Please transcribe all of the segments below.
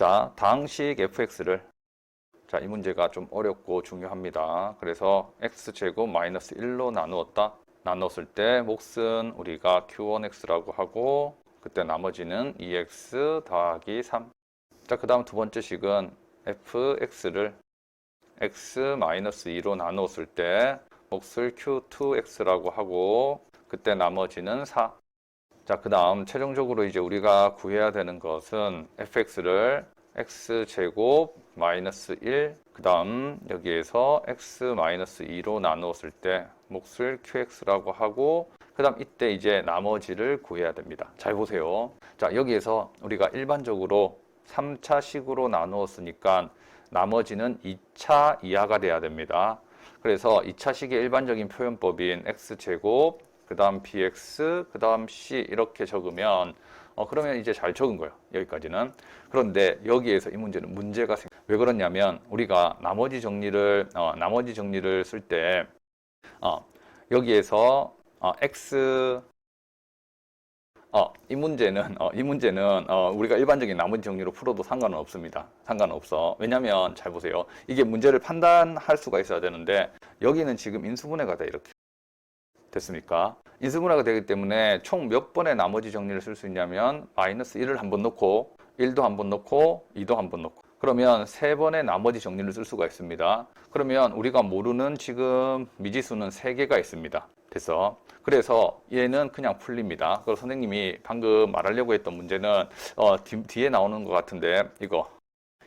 자, 당식 fx를 자, 이 문제가 좀 어렵고 중요합니다. 그래서 x제곱 마이너스 1로 나누었다. 나눴을 때 몫은 우리가 q1x라고 하고 그때 나머지는 2x 더하기 3. 자, 그 다음 두 번째 식은 fx를 x 마이너스 2로 나누었을 때 몫을 q2x라고 하고 그때 나머지는 4. 자, 그 다음 최종적으로 이제 우리가 구해야 되는 것은 fx를 x제곱 마이너스 1, 그 다음 여기에서 x 마이너스 2로 나누었을 때 몫을 qx라고 하고 그 다음 이때 이제 나머지를 구해야 됩니다. 잘 보세요. 자, 여기에서 우리가 일반적으로 3차 식으로 나누었으니까 나머지는 2차 이하가 돼야 됩니다. 그래서 2차 식의 일반적인 표현법인 x제곱, 그 다음 bx, 그 다음 c 이렇게 적으면 어, 그러면 이제 잘 적은 거예요. 여기까지는. 그런데 여기에서 이 문제는 문제가 생. 왜 그러냐면 우리가 나머지 정리를 어, 나머지 정리를 쓸때 어, 여기에서 어, x 어, 이 문제는 어, 이 문제는 어, 우리가 일반적인 나머지 정리로 풀어도 상관은 없습니다. 상관은 없어. 왜냐하면 잘 보세요. 이게 문제를 판단할 수가 있어야 되는데 여기는 지금 인수분해가 돼 이렇게 됐습니까? 인수분해가 되기 때문에 총 몇 번의 나머지 정리를 쓸 수 있냐면 마이너스 1을 한 번 넣고 1도 한 번 넣고 2도 한 번 넣고 그러면 세 번의 나머지 정리를 쓸 수가 있습니다. 그러면 우리가 모르는 지금 미지수는 세 개가 있습니다. 됐어. 그래서 얘는 그냥 풀립니다. 그리고 선생님이 방금 말하려고 했던 문제는 어, 뒤, 뒤에 나오는 것 같은데 이거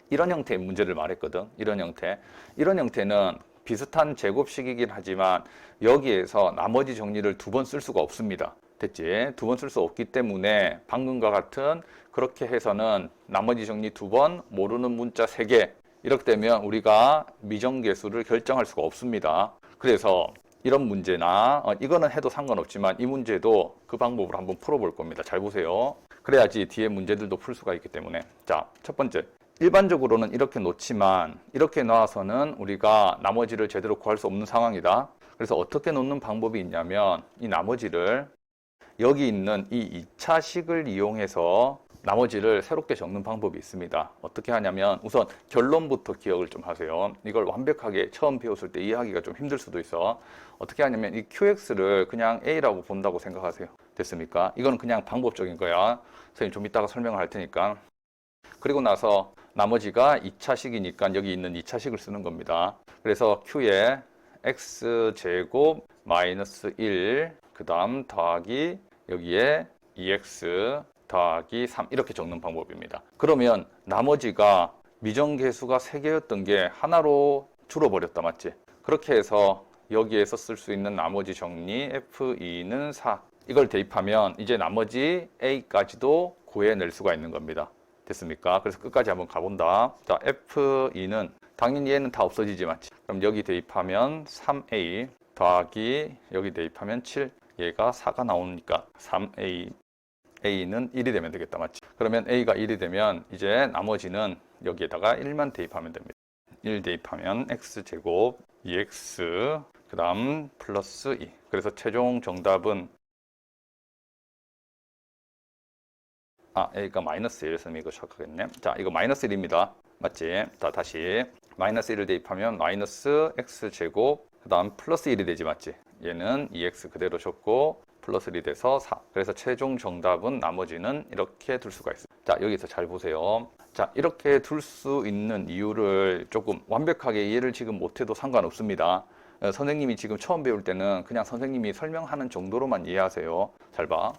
이런 형태의 문제를 말했거든. 이런 형태. 이런 형태는 비슷한 제곱식이긴 하지만 여기에서 나머지 정리를 두 번 쓸 수가 없습니다. 됐지? 두 번 쓸 수 없기 때문에 방금과 같은 그렇게 해서는 나머지 정리 두 번, 모르는 문자 세 개. 이렇게 되면 우리가 미정계수를 결정할 수가 없습니다. 그래서 이런 문제나 어, 이거는 해도 상관없지만 이 문제도 그 방법으로 한번 풀어볼 겁니다. 잘 보세요. 그래야지 뒤에 문제들도 풀 수가 있기 때문에 자, 첫 번째 일반적으로는 이렇게 놓지만 이렇게 놔서는 우리가 나머지를 제대로 구할 수 없는 상황이다. 그래서 어떻게 놓는 방법이 있냐면 이 나머지를 여기 있는 이 2차 식을 이용해서 나머지를 새롭게 적는 방법이 있습니다. 어떻게 하냐면 우선 결론부터 기억을 좀 하세요. 이걸 완벽하게 처음 배웠을 때 이해하기가 좀 힘들 수도 있어. 어떻게 하냐면 이 QX를 그냥 A라고 본다고 생각하세요. 됐습니까? 이건 그냥 방법적인 거야. 선생님 좀 이따가 설명을 할 테니까. 그리고 나서 나머지가 2차식이니까 여기 있는 2차식을 쓰는 겁니다. 그래서 Q에 X제곱 마이너스 1, 그 다음 더하기 여기에 2X 더하기 3 이렇게 적는 방법입니다. 그러면 나머지가 미정계수가 3개였던 게 하나로 줄어버렸다 맞지? 그렇게 해서 여기에서 쓸 수 있는 나머지 정리 F2는 4 이걸 대입하면 이제 나머지 A까지도 구해낼 수가 있는 겁니다. 됐습니까? 그래서 끝까지 한번 가본다. 자, F2는 당연히 얘는 다 없어지지 맞지? 그럼 여기 대입하면 3A 더하기 여기 대입하면 7 얘가 4가 나오니까 3A A는 1이 되면 되겠다 맞지? 그러면 A가 1이 되면 이제 나머지는 여기에다가 1만 대입하면 됩니다. 1 대입하면 X제곱 2X 그 다음 플러스 2 그래서 최종 정답은 아 A가 마이너스 1 있으면 이거 착각했네 자 이거 마이너스 1입니다 맞지? 자 다시 마이너스 1을 대입하면 마이너스 X제곱 그 다음 플러스 1이 되지 맞지? 얘는 2X 그대로 적고 플러스 1이 돼서 4. 그래서 최종 정답은 나머지는 이렇게 둘 수가 있어요. 자, 여기서 잘 보세요. 자, 이렇게 둘 수 있는 이유를 조금 완벽하게 이해를 지금 못해도 상관없습니다. 어, 선생님이 지금 처음 배울 때는 그냥 선생님이 설명하는 정도로만 이해하세요. 잘 봐.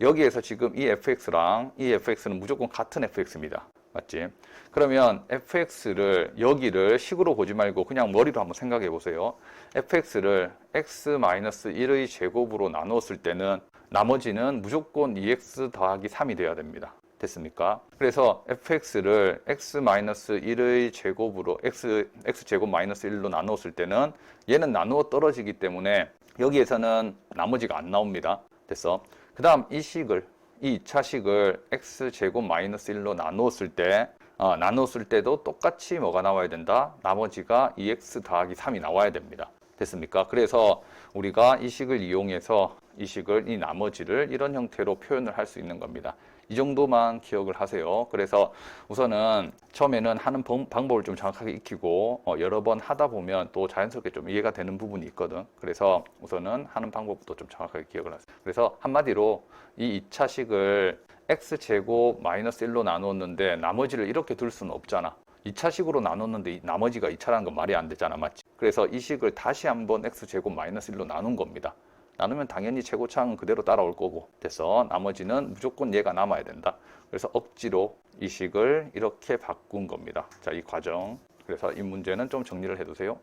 여기에서 지금 이 fx랑 이 fx는 무조건 같은 fx입니다. 맞지? 그러면 fx를 여기를 식으로 보지 말고 그냥 머리로 한번 생각해 보세요. fx를 x-1의 제곱으로 나눴을 때는 나머지는 무조건 2x 더하기 3이 돼야 됩니다. 됐습니까? 그래서 fx를 x-1의 제곱으로 x, x제곱 마이너스 1로 나누었을 때는 얘는 나누어 떨어지기 때문에 여기에서는 나머지가 안 나옵니다. 됐어? 그 다음 이 식을 이 2차 식을 x제곱 마이너스 1로 나누었을 때 어, 나눴을 때도 똑같이 뭐가 나와야 된다? 나머지가 2x 더하기 3이 나와야 됩니다. 됐습니까? 그래서 우리가 이 식을 이용해서 이 식을 이 나머지를 이런 형태로 표현을 할 수 있는 겁니다. 이 정도만 기억을 하세요. 그래서 우선은 처음에는 하는 방- 방법을 좀 정확하게 익히고 어, 여러 번 하다 보면 또 자연스럽게 좀 이해가 되는 부분이 있거든. 그래서 우선은 하는 방법부터 좀 정확하게 기억을 하세요. 그래서 한마디로 이 2차식을 x제곱 마이너스 1로 나누었는데 나머지를 이렇게 둘 수는 없잖아. 2차식으로 나눴는데 이 나머지가 2차라는 건 말이 안 되잖아. 맞지? 그래서 이 식을 다시 한번 x제곱 마이너스 1로 나눈 겁니다. 나누면 당연히 최고차항은 그대로 따라올 거고 돼서 나머지는 무조건 얘가 남아야 된다. 그래서 억지로 이 식을 이렇게 바꾼 겁니다. 자, 이 과정. 그래서 이 문제는 좀 정리를 해두세요.